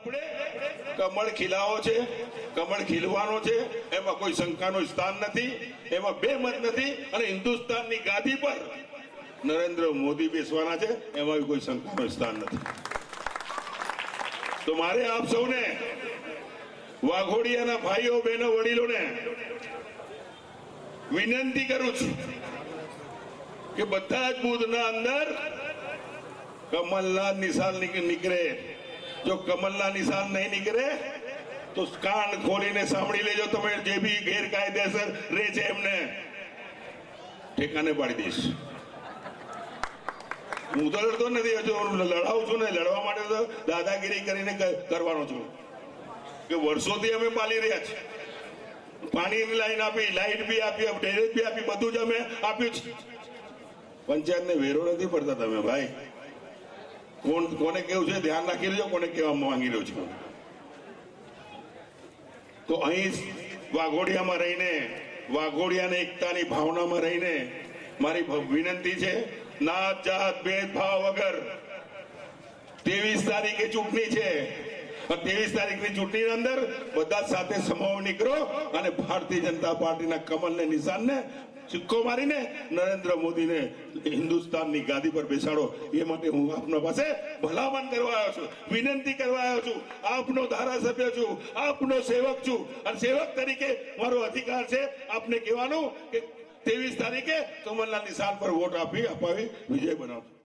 આપણે કમળ ખીલાવો છે, કમળ ખીલવાનો છે, એમાં કોઈ શંકાનું સ્થાન નથી, એમાં બે મત નથી, અને હિન્દુસ્તાનની ગાદી પર નરેન્દ્ર મોદી બેસવાના છે, એમાં કોઈ શંકાનું સ્થાન નથી. તો મારે આપ સૌને, વાઘોડિયાના ભાઈઓ, બહેનો, વડીલોને વિનંતી કરું છું કે બધા જ બુથના અંદર કમલના નિશાન નીક- નીકળે. જો કમલના નિશાન નહીં નીકળે, તો કાન ખોલીને સાંભળી લેજો તમે, જે બી ગેરકાયદેસર રહે છે એમને. ઠેકાને પાડી દઈશ. હું તો લડતો નથી, હજુ લડાવું છું ને, લડવા માટે તો દાદાગીરી કરીને કરવાનો છું. કે વર્ષોથી અમે પાલી રહ્યા છીએ. પાણીની લાઈન આપી, લાઈટ બી આપી ડેરેજ બી આપી, બધું જ અમે આપ્યું છે. પંચાયતને વેરો નથી પડતા તમે, ભાઈ. કોણ, કોને કેવું છે? ધ્યાન રાખી લેજો, કોને કેવા માંગી રહ્યો છું. તો અહીં વાઘોડિયામાં રહીને, વાઘોડિયાને એકતાની ભાવનામાં રહીને મારી વિનંતી છે, નાત જાત, ભેદભાવ વગર. ત્રેવીસ તારીખે ચૂંટણી છે. ત્રેવીસ તારીખની ચૂંટણીની અંદર બધા સાથે સમાવ નીકળો અને ભારતીય જનતા પાર્ટીના કમલને, નિશાનને સિક્કો મારીને નરેન્દ્ર મોદીને હિન્દુસ્તાનની ગાદી પર બેસાડો. એ માટે હું આપના પાસે ભલામણ કરવા આવ્યો છું, વિનંતી કરવા આવ્યો છું. આપનો ધારાસભ્ય છું, આપનો સેવક છું અને સેવક તરીકે મારો અધિકાર છે. આપને કહેવાનું કે ત્રેવીસ તારીખે કમલના નિશાન પર વોટ આપી, અપાવી, વિજય બનાવજો